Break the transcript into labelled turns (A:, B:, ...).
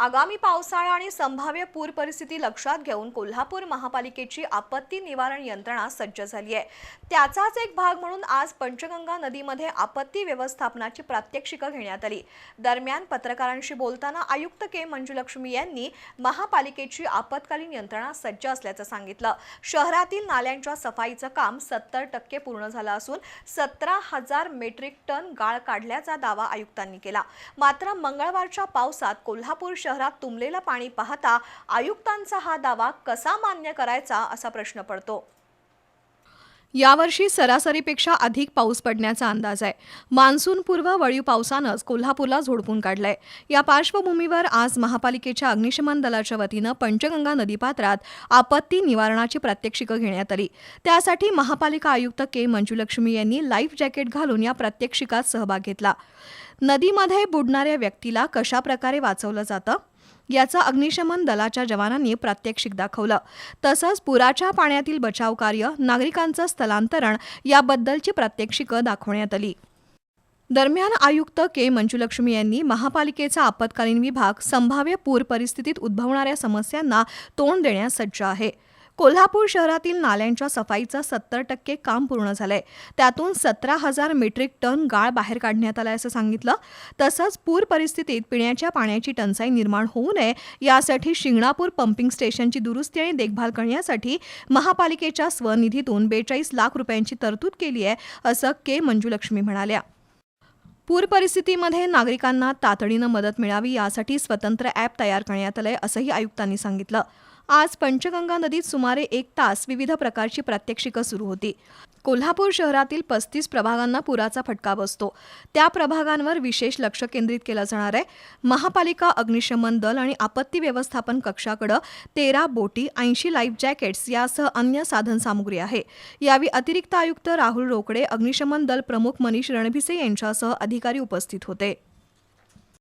A: आगामी पावसाळा आणि संभाव्य पूर परिस्थिती लक्षात घेऊन कोल्हापूर महापालिकेची आपत्ती निवारण यंत्रणा सज्ज झाली आहे. त्याचाच एक भाग म्हणून आज पंचगंगा नदीमध्ये आपत्ती व्यवस्थापनाची प्रात्यक्षिकं घेण्यात आली. दरम्यान पत्रकारांशी बोलताना आयुक्त के मंजुलक्ष्मी यांनी महापालिकेची आपत्कालीन यंत्रणा सज्ज असल्याचं सांगितलं. शहरातील नाल्यांच्या सफाईचं काम सत्तर टक्के पूर्ण झालं असून सतरा हजार मेट्रिक टन गाळ काढल्याचा दावा आयुक्तांनी केला. मात्र मंगळवारच्या पावसात कोल्हापूर शहरात तुंबलेलं पाणी पाहता आयुक्तांचा हा दावा कसा मान्य करायचा असा प्रश्न पडतो. यावर्षी सरासरीपेक्षा अधिक पाऊस पडण्याचा अंदाज आहे. मान्सूनपूर्व वळीव पावसानंच कोल्हापूरला झोडपून काढलंय. या पार्श्वभूमीवर आज महापालिकेच्या अग्निशमन दलाच्या वतीनं पंचगंगा नदीपात्रात आपत्ती निवारणाची प्रात्यक्षिकं घेण्यात आली. त्यासाठी महापालिका आयुक्त के मंजुलक्ष्मी यांनी लाईफ जॅकेट घालून या प्रात्यक्षिकात सहभाग घेतला. नदीमध्ये बुडणाऱ्या व्यक्तीला कशाप्रकारे वाचवलं जातं? याचं अग्निशमन दलाच्या जवानांनी प्रात्यक्षिक दाखवलं. तसंच पुराच्या पाण्यातील बचाव कार्य नागरिकांचं स्थलांतरण याबद्दलची प्रात्यक्षिकं दाखवण्यात आली. दरम्यान आयुक्त के. मंजुलक्ष्मी यांनी महापालिकेचा आपत्कालीन विभाग संभाव्य पूर परिस्थितीत उद्भवणाऱ्या समस्यांना तोंड देण्यास सज्ज आहे. कोल्हापूर शहरातील नाल्यांच्या सफाईचं सत्तर टक्के काम पूर्ण झालंय. त्यातून सतरा हजार मेट्रिक टन गाळ बाहेर काढण्यात आलाय असं सांगितलं. तसंच पूर परिस्थितीत पिण्याच्या पाण्याची टंचाई निर्माण होऊ नये यासाठी शिंगणापूर पंपिंग स्टेशनची दुरुस्ती आणि देखभाल करण्यासाठी महापालिकेच्या स्वनिधीतून बेचाळीस लाख रुपयांची तरतूद केली आहे असं के मंजुलक्ष्मी म्हणाल्या. पूर परिस्थितीमध्ये नागरिकांना तातडीनं मदत मिळावी यासाठी स्वतंत्र ॲप तयार करण्यात आलंय असंही आयुक्तांनी सांगितलं. आज पंचगंगा नदीत सुमारे एक तास विविध प्रकारची प्रात्यक्षिकं सुरू होती. कोल्हापूर शहरातील पस्तीस प्रभागांना पुराचा फटका बसतो. त्या प्रभागांवर विशेष लक्ष केंद्रित केलं जाणार आहे. महापालिका अग्निशमन दल आणि आपत्ती व्यवस्थापन कक्षाकडं तेरा बोटी ऐंशी लाईफ जॅकेट्स यासह अन्य साधनसामुग्री आहे. यावेळी अतिरिक्त आयुक्त राहुल रोकडे अग्निशमन दल प्रमुख मनीष रणभिसे यांच्यासह अधिकारी उपस्थित होते.